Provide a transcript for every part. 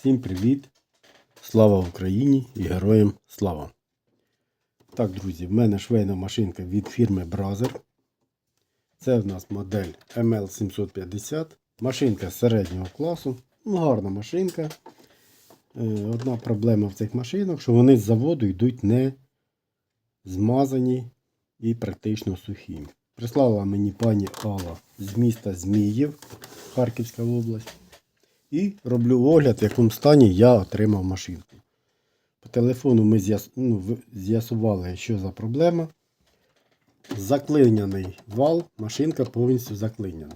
Всім привіт! Слава Україні і героям слава! Так, друзі, в мене швейна машинка від фірми Brazzer. Це в нас модель ML750. Машинка середнього класу. Ну, гарна машинка. Е, Одна проблема в цих машинах, що вони з заводу йдуть не змазані і практично сухі. Прислала мені пані Алла з міста Зміїв, Харківська область. І роблю огляд, в якому стані я отримав машинку. По телефону ми ну, з'ясували, що за проблема. Заклиняний вал, машинка повністю заклиняна.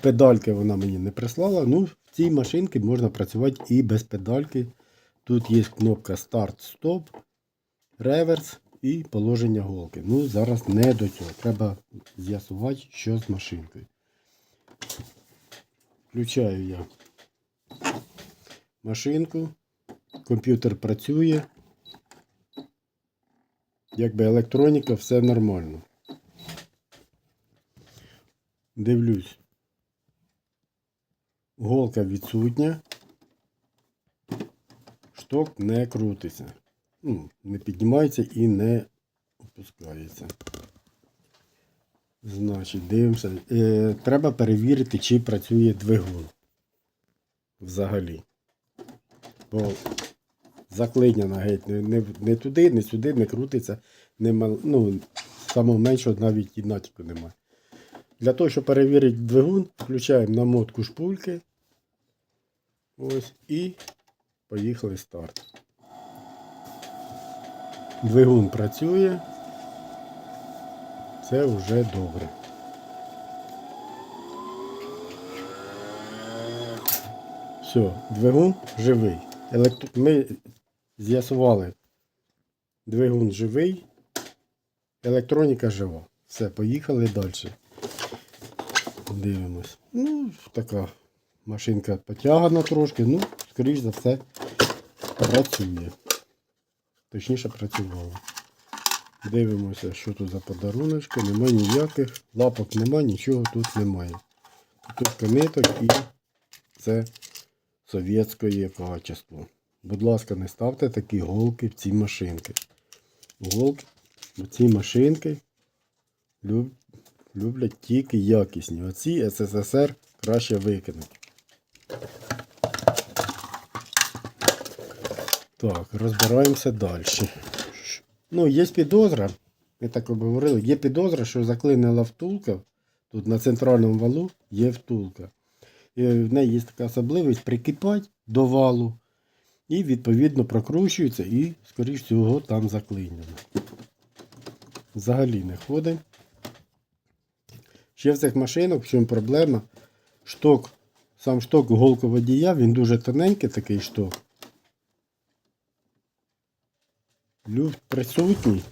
Педальки вона мені не прислала. Ну, в цій машинці можна працювати і без педальки. Тут є кнопка старт-стоп, реверс і положення голки. Ну, зараз не до цього. Треба з'ясувати, що з машинкою. Включаю я машинку. Комп'ютер працює. Якби електроніка, все нормально. Дивлюсь. Голка відсутня. Шток не крутиться. Ну, не піднімається і не опускається. Значить, дивимося. Е, треба перевірити, чи працює двигун. Взагалі. Бо заклиняна геть не, не, не туди, не сюди, не крутиться. Нема, ну, самого меншого навіть і натяку немає. Для того, щоб перевірити двигун, включаємо намотку шпульки. Ось і поїхали старт. Двигун працює. Це вже добре. Все, двигун живий. Електро... Ми з'ясували. Двигун живий. Електроніка жива. Все, поїхали далі. Дивимось. Ну, така машинка потягана трошки, ну, скоріш за все, працює. Точніше працювала. Дивимося, що тут за подаруночки. Нема ніяких. Лапок нема, нічого тут немає. Тут ниток і це совєтське качество. Будь ласка, не ставте такі голки в ці машинки. Голки в ці машинки люб, люблять тільки якісні. Оці СССР краще викинуть. Так, розбираємося далі. Ну, є підозра, ми так обговорили, є підозра, що заклинила втулка. Тут на центральному валу є втулка. І в неї є така особливість прикипати до валу. І відповідно прокручується і, скоріш всього, там заклинено. Взагалі не ходить. Ще в цих машинах, в чому проблема, шток, сам шток голководія, він дуже тоненький такий шток. Люфт присутній.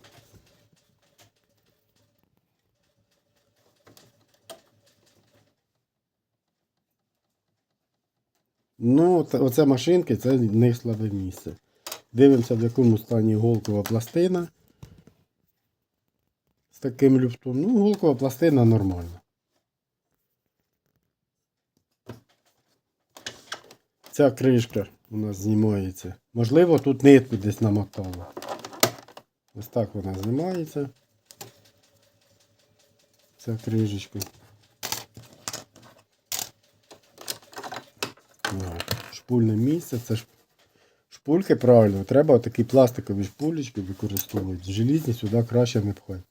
Ну, це- оце машинки, це них слабе місце. Дивимося, в якому стані голкова пластина. З таким люфтом. Ну, голкова пластина нормальна. Ця кришка у нас знімається. Можливо, тут нитку десь намотала. Ось так вона знімається. Ця кришечка. О, Шпульне місце. Це ж шпульки правильно. Треба такі пластикові шпулечки використовувати. Желізні сюди краще не пхати.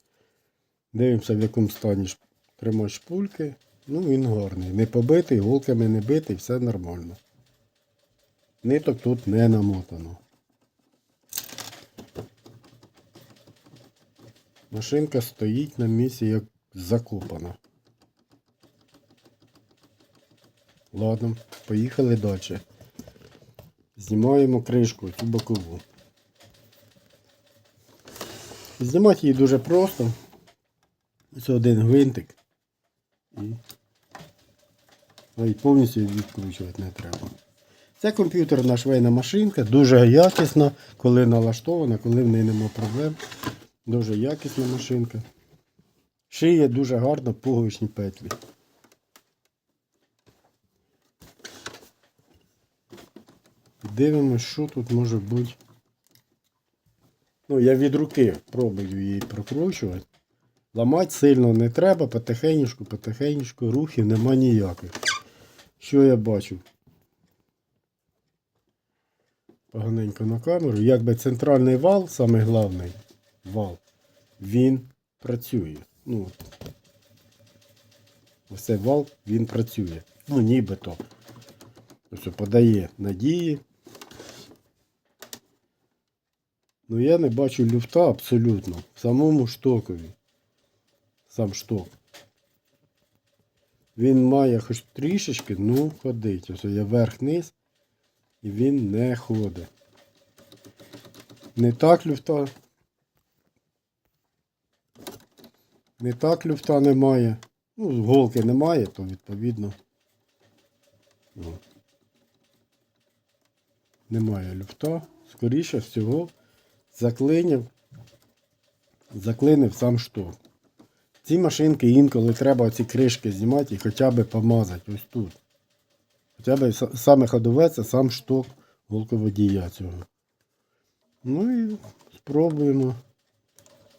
Дивимося, в якому стані тримач шпульки. Ну, він гарний. Не побитий, голками не битий, все нормально. Ниток тут не намотано. Машинка стоїть на місці як закопана. Ладно, поїхали далі. Знімаємо кришку, цю бокову. Знімати її дуже просто. Ось один гвинтик. І, і повністю відкручувати не треба. Це комп'ютерна швейна машинка, дуже якісна, коли налаштована, коли в неї нема проблем. Дуже якісна машинка. Шиє дуже гарно пуговичні петлі. Дивимось, що тут може бути. Ну, я від руки пробую її прокручувати. Ламати сильно не треба, потихеньку, потихеньку, рухів нема ніяких. Що я бачу? Поганенько на камеру. Якби центральний вал, самий головний вал, він працює. Ну, ось цей вал, він працює. Ну, нібито. Ось подає надії. Ну я не бачу люфта абсолютно. В самому штокові. Сам шток. Він має хоч трішечки, ну ходить. Ось я верх-низ. І він не ходить. Не так люфта. Не так люфта немає. Ну, голки немає, то відповідно. О. Немає люфта. Скоріше всього, заклинив. Заклинив сам шток. Ці машинки інколи треба ці кришки знімати і хоча б помазати ось тут. Хоча б саме ходове це сам шток голководія цього. Ну і спробуємо.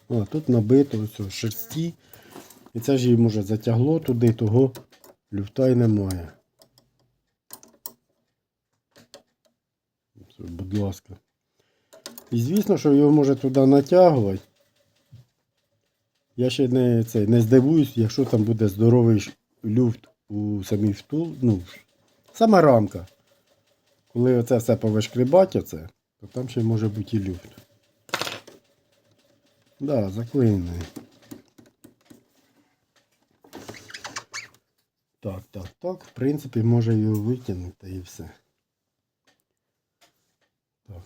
А, тут набито ось шерсті. І це ж її може затягло туди, того люфта й немає. Будь ласка. І звісно, що його може туди натягувати. Я ще не, цей, не здивуюсь, якщо там буде здоровий люфт у самій втул, ну, сама рамка. Коли оце все повишкрібать, оце, то там ще може бути і люфт. Да, заклинений. Так, так, так. В принципі, може його витягнути і все. Так.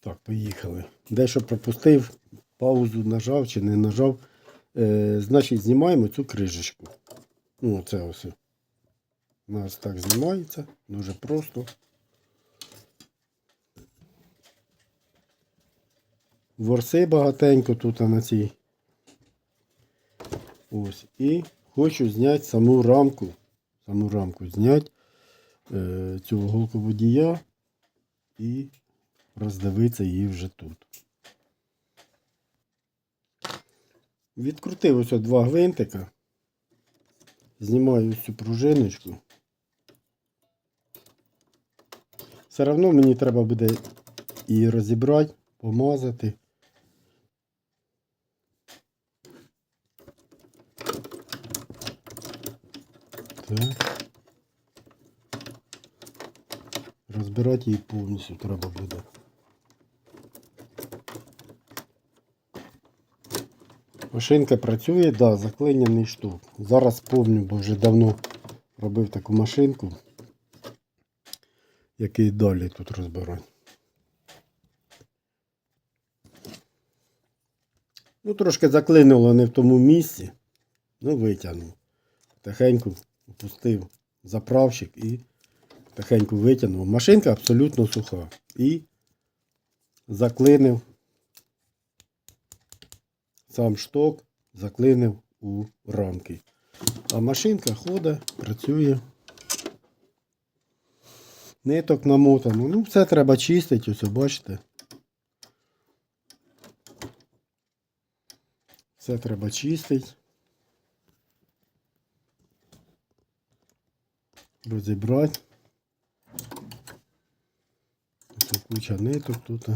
Так, поїхали. Дещо пропустив, паузу нажав чи не нажав. Е, значить, знімаємо цю крижечку. Ну, оце ось. У нас так знімається. Дуже просто. Ворси багатенько тут на цій. Ось. І хочу зняти саму рамку. Саму рамку зняти е, цього голководія і роздивитися її вже тут. Відкрутив ось два гвинтика. Знімаю ось цю пружиночку. Все одно мені треба буде її розібрати, помазати. Так. Розбирати її повністю треба буде. Машинка працює, да, заклиняний штук. Зараз помню, бо вже давно робив таку машинку, який далі тут розбирати. Ну, трошки заклинило не в тому місці. Ну, витягнув. Тихенько опустив заправщик і тихенько витягнув. Машинка абсолютно суха. І заклинив сам шток, заклинив у рамки. А машинка ходить, працює. Ниток намотано. Ну, все треба чистити, ось бачите. Все треба чистити. Розібрати. Ось куча ниток тут.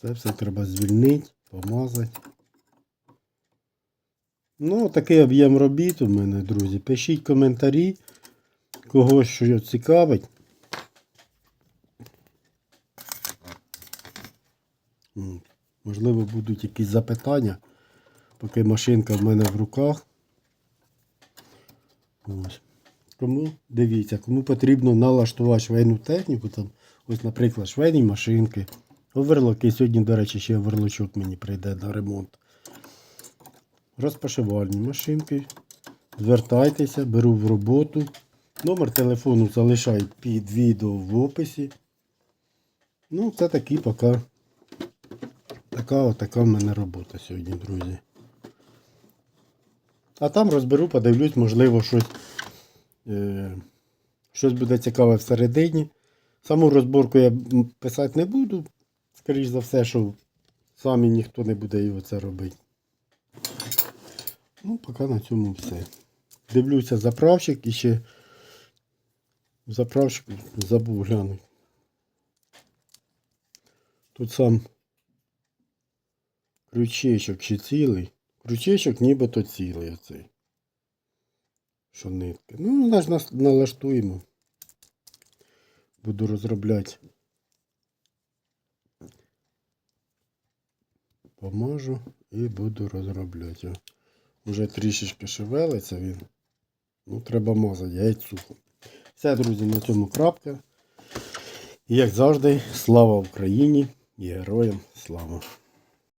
Це все треба звільнити, помазати. Ну, такий об'єм робіт у мене, друзі. Пишіть коментарі, кого що цікавить. Можливо, будуть якісь запитання, поки машинка в мене в руках. Ось. Кому, дивіться, кому потрібно налаштувати швейну техніку, там, ось, наприклад, швейні машинки. Оверлоки. Сьогодні, до речі, ще оверлочок мені прийде на ремонт. Розпашивальні машинки. Звертайтеся, беру в роботу. Номер телефону залишаю під відео в описі. Ну, це такі поки. Така отака в мене робота сьогодні, друзі. А там розберу, подивлюсь, можливо, щось, е, щось буде цікаве всередині. Саму розборку я писати не буду. Скоріш за все, що самі ніхто не буде його це робити. Ну, поки на цьому все. Дивлюся заправщик і ще заправщик забув глянути. Тут сам крючечок чи цілий. Крючечок нібито цілий оцей. Що нитки. Ну, наш нас налаштуємо. Буду розробляти. Помажу і буду розробляти. Уже трішечки шевелиться він. Ну, треба мазати, сухо. Все, друзі, на цьому крапка. І як завжди, слава Україні і героям слава!